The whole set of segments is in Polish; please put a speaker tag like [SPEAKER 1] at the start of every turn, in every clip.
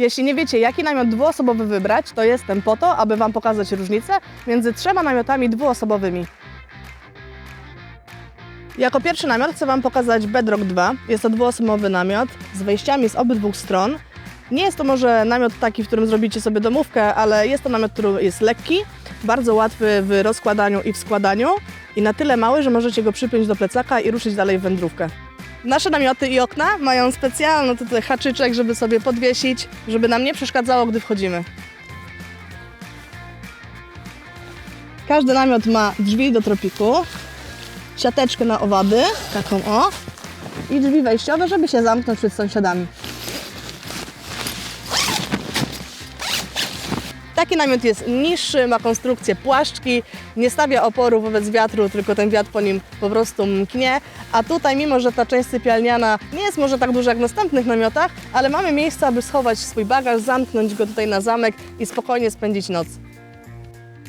[SPEAKER 1] Jeśli nie wiecie, jaki namiot dwuosobowy wybrać, to jestem po to, aby Wam pokazać różnicę między trzema namiotami dwuosobowymi. Jako pierwszy namiot chcę Wam pokazać Bedrock 2. Jest to dwuosobowy namiot z wejściami z obydwu stron. Nie jest to może namiot taki, w którym zrobicie sobie domówkę, ale jest to namiot, który jest lekki, bardzo łatwy w rozkładaniu i w składaniu i na tyle mały, że możecie go przypiąć do plecaka i ruszyć dalej w wędrówkę. Nasze namioty i okna mają specjalny tutaj haczyczek, żeby sobie podwiesić, żeby nam nie przeszkadzało, gdy wchodzimy. Każdy namiot ma drzwi do tropiku, siateczkę na owady, taką o, i drzwi wejściowe, żeby się zamknąć przed sąsiadami. Taki namiot jest niższy, ma konstrukcję płaszczki, nie stawia oporu wobec wiatru, tylko ten wiatr po nim po prostu mknie. A tutaj, mimo że ta część sypialniana nie jest może tak duża jak w następnych namiotach, ale mamy miejsce, aby schować swój bagaż, zamknąć go tutaj na zamek i spokojnie spędzić noc.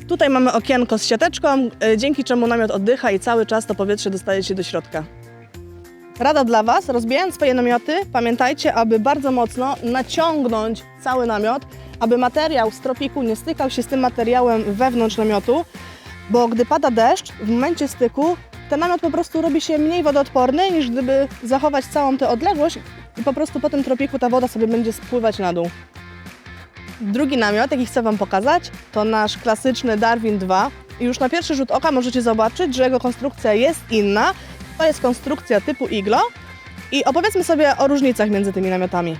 [SPEAKER 1] Tutaj mamy okienko z siateczką, e, dzięki czemu namiot oddycha i cały czas to powietrze dostaje się do środka. Rada dla Was, rozbijając swoje namioty, pamiętajcie, aby bardzo mocno naciągnąć cały namiot, aby materiał z tropiku nie stykał się z tym materiałem wewnątrz namiotu, bo gdy pada deszcz, w momencie styku ten namiot po prostu robi się mniej wodoodporny, niż gdyby zachować całą tę odległość i po prostu po tym tropiku ta woda sobie będzie spływać na dół. Drugi namiot, jaki chcę Wam pokazać, to nasz klasyczny Darwin 2. I już na pierwszy rzut oka możecie zobaczyć, że jego konstrukcja jest inna. To jest konstrukcja typu iglo. I opowiedzmy sobie o różnicach między tymi namiotami.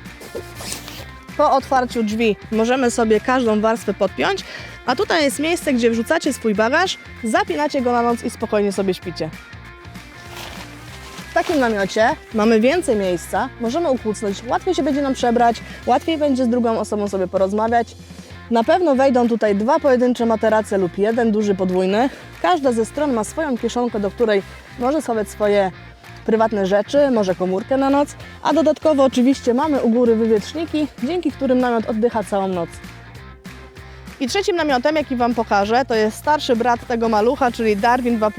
[SPEAKER 1] Po otwarciu drzwi możemy sobie każdą warstwę podpiąć, a tutaj jest miejsce, gdzie wrzucacie swój bagaż, zapinacie go na noc i spokojnie sobie śpicie. W takim namiocie mamy więcej miejsca, możemy ukłucnąć, łatwiej się będzie nam przebrać, łatwiej będzie z drugą osobą sobie porozmawiać. Na pewno wejdą tutaj dwa pojedyncze materace lub jeden duży podwójny. Każda ze stron ma swoją kieszonkę, do której może schować swoje prywatne rzeczy, może komórkę na noc, a dodatkowo oczywiście mamy u góry wywietrzniki, dzięki którym namiot oddycha całą noc. I trzecim namiotem, jaki Wam pokażę, to jest starszy brat tego malucha, czyli Darwin 2.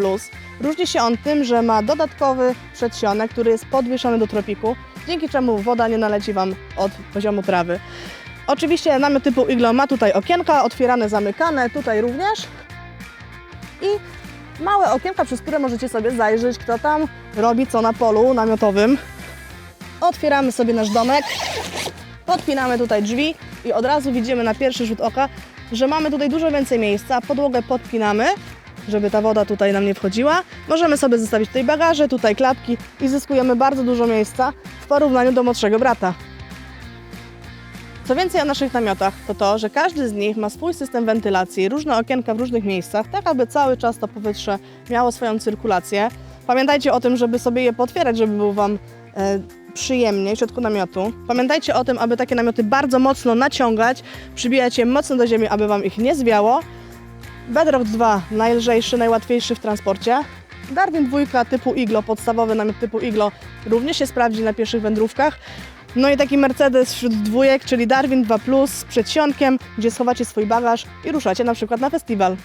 [SPEAKER 1] Różni się on tym, że ma dodatkowy przedsionek, który jest podwieszony do tropiku, dzięki czemu woda nie naleci Wam od poziomu trawy. Oczywiście namiot typu iglo ma tutaj okienka, otwierane, zamykane, tutaj również. I małe okienka, przez które możecie sobie zajrzeć, kto tam robi co na polu namiotowym. Otwieramy sobie nasz domek, podpinamy tutaj drzwi i od razu widzimy na pierwszy rzut oka, że mamy tutaj dużo więcej miejsca. Podłogę podpinamy, żeby ta woda tutaj nam nie wchodziła. Możemy sobie zostawić tutaj bagaże, tutaj klapki i zyskujemy bardzo dużo miejsca w porównaniu do młodszego brata. Co więcej o naszych namiotach, to to, że każdy z nich ma swój system wentylacji, różne okienka w różnych miejscach, tak aby cały czas to powietrze miało swoją cyrkulację. Pamiętajcie o tym, żeby sobie je potwierać, żeby było Wam e, przyjemniej w środku namiotu. Pamiętajcie o tym, aby takie namioty bardzo mocno naciągać, przybijać je mocno do ziemi, aby Wam ich nie zwiało. Bedrock 2 najlżejszy, najłatwiejszy w transporcie. Darwin 2 typu Iglo, podstawowy namiot typu Iglo, również się sprawdzi na pierwszych wędrówkach. No i taki Mercedes wśród dwójek, czyli Darwin 2 Plus z przedsionkiem, gdzie schowacie swój bagaż i ruszacie na przykład na festiwal.